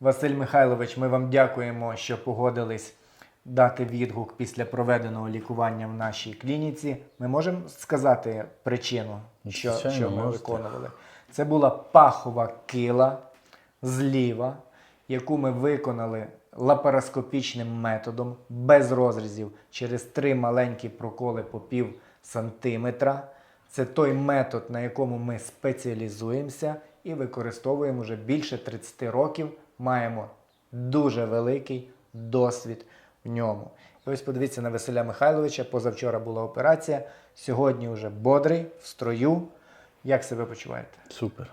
Василь Михайлович, ми вам дякуємо, що погодились дати відгук після проведеного лікування в нашій клініці. Ми можемо сказати причину, що, що ми виконували. Це була пахова кила зліва, яку ми виконали лапароскопічним методом без розрізів через три маленькі проколи по пів сантиметра. Це той метод, на якому ми спеціалізуємося і використовуємо вже більше 30 років. Маємо дуже великий досвід в ньому. І ось подивіться на Василя Михайловича. Позавчора була операція. Сьогодні вже бодрий, в строю. Як себе почуваєте? Супер.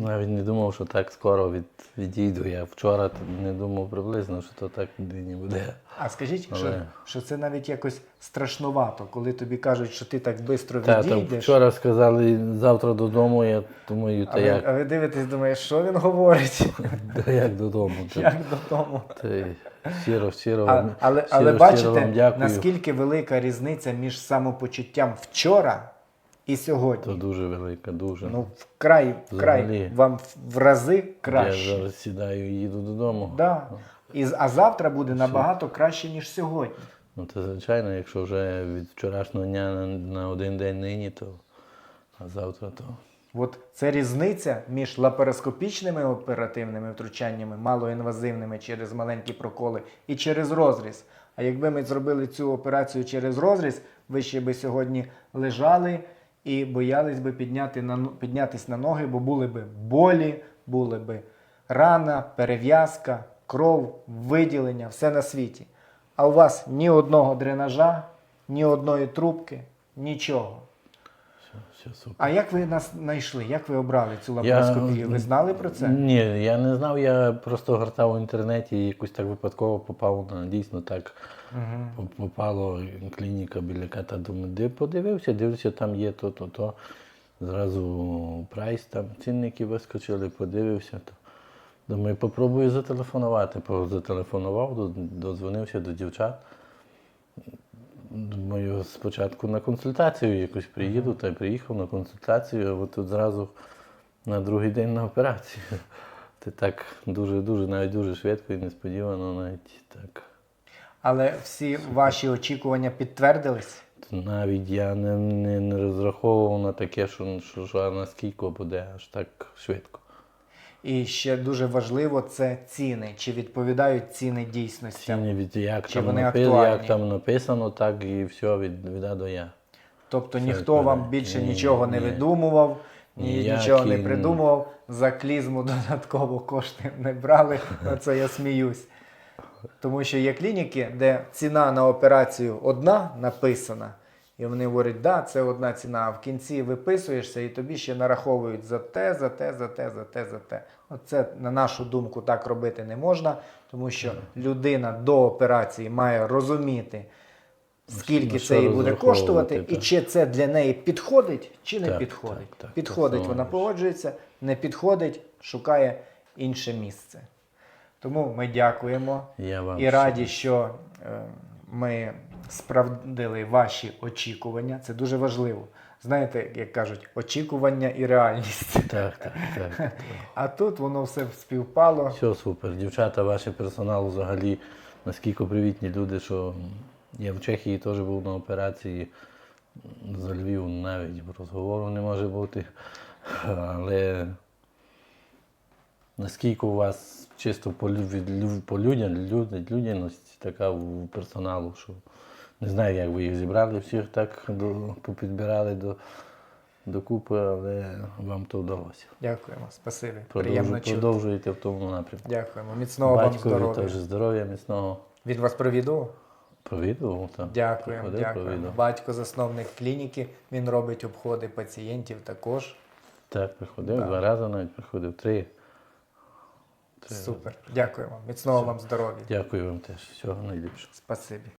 Навіть не думав, що так скоро від, відійду. Я вчора не думав приблизно, що то так нині буде. А скажіть, що, Але- що це навіть якось страшнувато, коли тобі кажуть, що ти так швидко Та, відійдеш. вчора сказали завтра додому, я думаю, А та ви, як, а ви дивитесь, думаєте, що він говорить? та як додому. Та, Як додому? щиро, щиро, А, вам- але, щиро, але щиро бачите, вам дякую. наскільки велика різниця між самопочуттям вчора і сьогодні. То дуже велика, дуже. Ну, вкрай, вкрай Взагалі. вам в рази я краще. зараз сідаю і їду додому. Да. І, а завтра буде набагато краще, ніж сьогодні. Ну, це звичайно, якщо вже від вчорашнього дня на, на один день нині, то а завтра то. От це різниця між лапароскопічними оперативними втручаннями, малоінвазивними через маленькі проколи і через розріз. А якби ми зробили цю операцію через розріз, ви ще би сьогодні лежали і боялись би підняти на, піднятись на ноги, бо були би болі, були би рана, перев'язка, кров, виділення, все на світі. А у вас ні одного дренажа, ні одної трубки, нічого. Все супер. А як ви нас знайшли? Як ви обрали цю Я- лапароскопію? Ви знали про це? Ні, я не знав, я просто гортав в інтернеті і якось так випадково попав на дійсно так. Угу. Попало клініка біля ката. Думаю, де подивився, дивлюся, там є то, то. Зразу прайс, там цінники вискочили, подивився. То. Думаю, попробую зателефонувати. Зателефонував, до- додзвонився до дівчат. Думаю, спочатку на консультацію якось приїду, та й приїхав на консультацію, а от тут зразу на другий день на операцію. Це так дуже-дуже, навіть дуже швидко і несподівано, навіть так. Але всі ваші очікування підтвердились? Навіть я не, не, не розраховував на таке, що, що, що наскільки буде аж так швидко. І ще дуже важливо це ціни. Чи відповідають ціни дійсності? Ціни від як Чи там, вони напи- актуальні? як там написано, так і все від, від А до Я. Тобто Це ніхто вам більше Ні, нічого не ні. видумував, ні, Ніякі, нічого не придумував. За клізму додатково кошти не брали. На це я сміюсь. Тому що є клініки, де ціна на операцію одна написана, і вони говорять, да, це одна ціна, а в кінці виписуєшся і тобі ще нараховують за те, за те, за те, за те, за те. Оце, на нашу думку, так робити не можна, тому що людина до операції має розуміти, скільки це їй буде коштувати, і чи це для неї підходить, чи не Так, підходить. так, так, підходить, так, вона погоджується, не підходить, шукає інше місце. Тому ми дякуємо Я вам і раді, що е, ми справдили ваші очікування. Це дуже важливо. Знаєте, як кажуть, очікування і реальність. Так, так, так. так. А тут воно все співпало. Все супер. Дівчата, ваш персонал взагалі наскільки привітні люди, що я в Чехії теж був на операції. За Львів навіть розговору не може бути. Але наскільки у вас чисто по, лю- від лю- по людям, люд- людяність така у персоналу, що не знаю, як ви їх зібрали, всіх так до, попідбирали до, докупи, але вам то вдалося. Дякуємо, спасибі. Приємно чути. продовжуйте в тому напрямку. Дякуємо. Міцного вам здоров'я. теж здоров'я, міцного. Від вас провідував? Провідував там. Дякуємо, приходив, дякуємо. провідував. Батько засновник клініки, він робить обходи пацієнтів також. Так, приходив, Да. два рази навіть приходив, три. Три. Супер. Дякуємо. Міцного вам здоров'я. Дякую вам теж. Всього найліпшого. Спасибі.